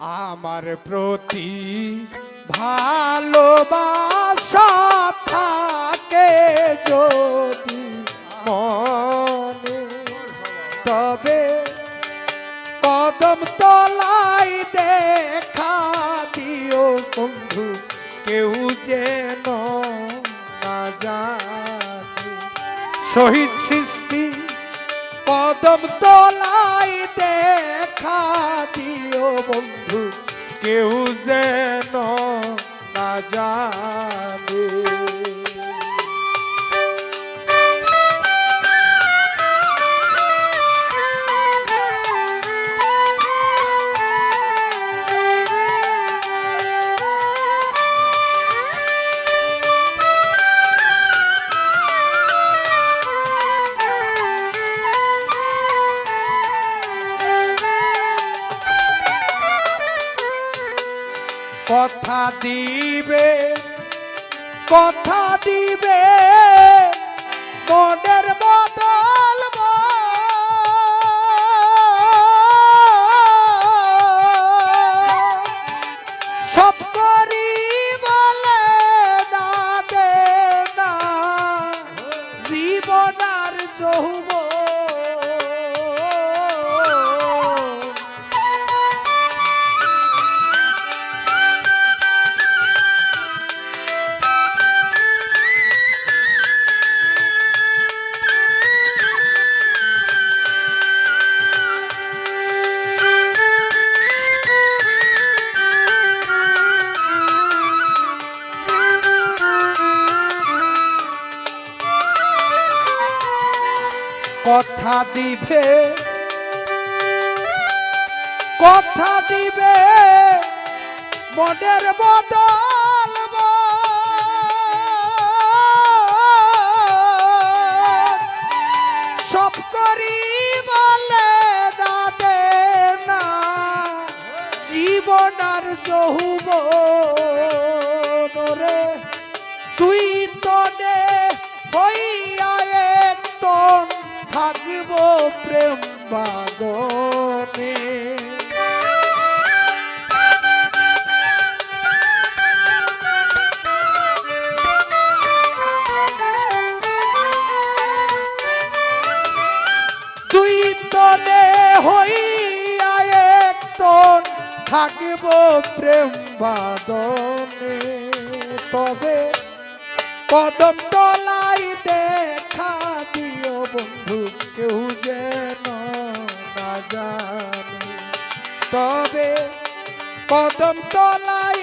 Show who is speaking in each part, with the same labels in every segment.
Speaker 1: আমার প্রতি ভালোবাসা থাকে যদি মনে। তবে কদম তলাই দেখা দিও বন্ধু, কেউ যেন না জানে। শহীদ সৃষ্টি কদম তলাই দেখা দিও বন্ধু কেউ যেন না জানে। কথা দিবে কথা দিবে মনের কথা দিবে। কথা দিবে। মনের বদল সব করি বলে না। দে না জীবনার যৌব থাকিব প্রেম তুই তনে হইয়া এক থাকিব প্রেম বাদনে তবে কদম তলাই তবে কদম তলাই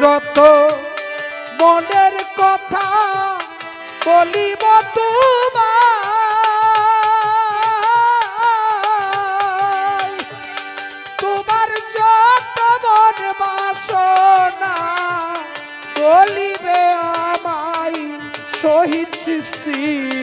Speaker 1: যত মনের কথা বলিব তোমার তোমার যত মন বাসনা বলিবে আমায় শহীদ সৃষ্টি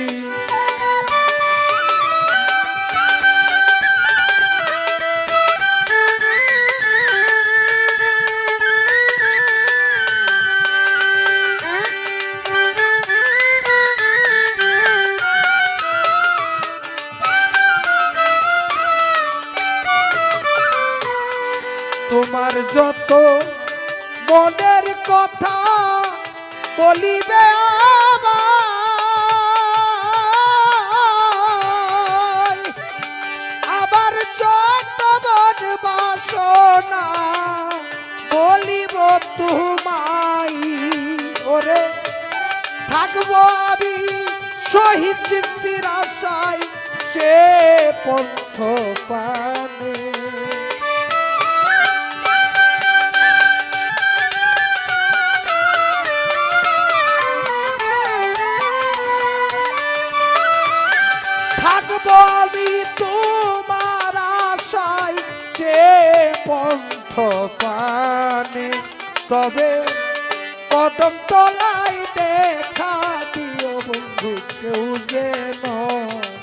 Speaker 1: শহীদ চিস্তির আশায় সে পন্থ পানে। থাকব তোমার আশায় যে পন্থ পানে। তবে কদম তলায় দেখা কেউ যেন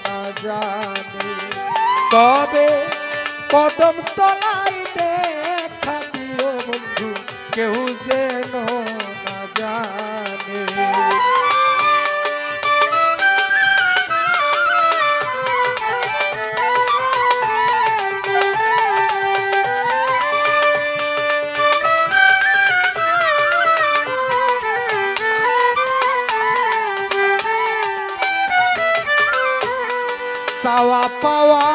Speaker 1: না জানে তবে কদম তলায় দেখা দিও বন্ধু কেউ চাওয়া পাওয়া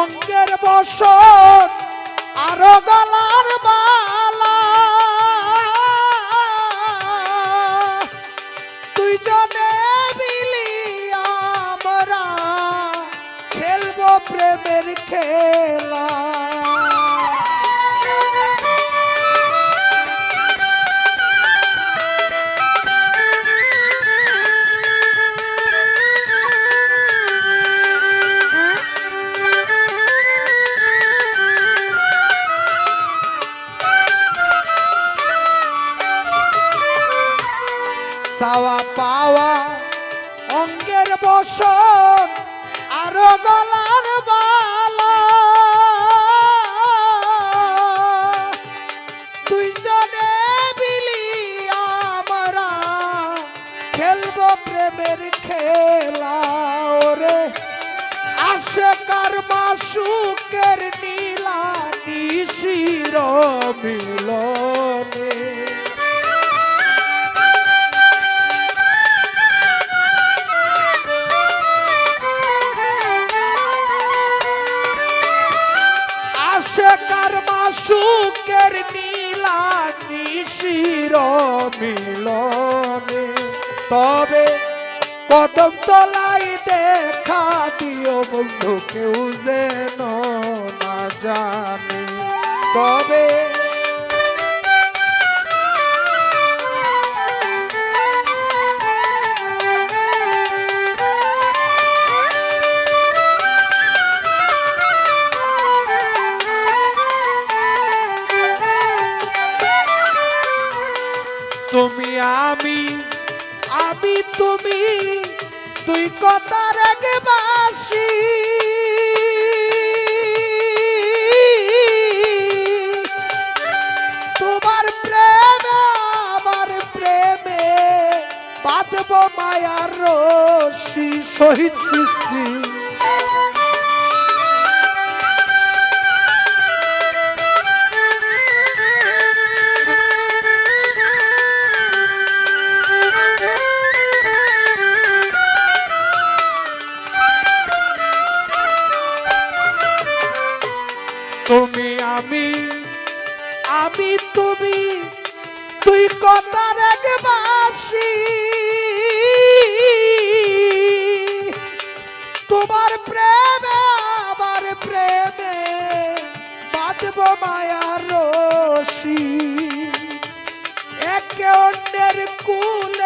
Speaker 1: অঙ্গের বসন আরও গলার মালা। দুইজনে মিলি আমরা খেলব প্রেমের খেলা। খেলব প্রেমের খেলা ওরে। আশেকার মাসুকের নীলা নিশির মিলনে বন্ধু কেউ যেন না জানে। তবে তুমি আমি আমি তুমি তুই কথার রেগে বাসি। তোমার প্রেমে আমার প্রেমে বাঁধব মায়ার রশি শহীদ সৃষ্টি। তোমার প্রেমে আমার প্রেমে বাঁধব মায়ার রশি। একে অন্যের কুলে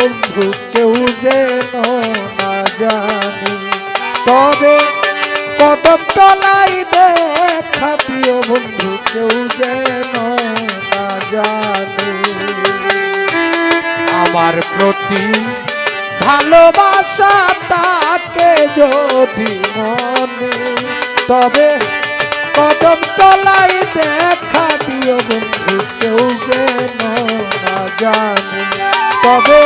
Speaker 1: বন্ধু, কেউ না জানি। তবে কদম তলাই দেখা দিও বন্ধু, কেউ না জানে। আমার প্রতি ভালোবাসা তাকে যদি মনে, তবে কদম তলাই দেখা দিও বন্ধু, কেউ না জানে। তবে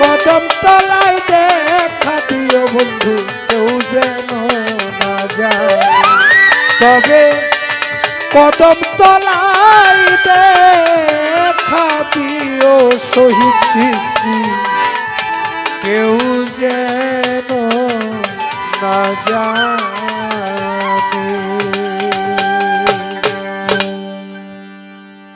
Speaker 1: কদম তলায় দেখা দিও বন্ধু, কেউ যেন না যায়। তবে কদম তলায় দেখা দিও শহীদ সৃষ্টি, কেউ যেন না যায়।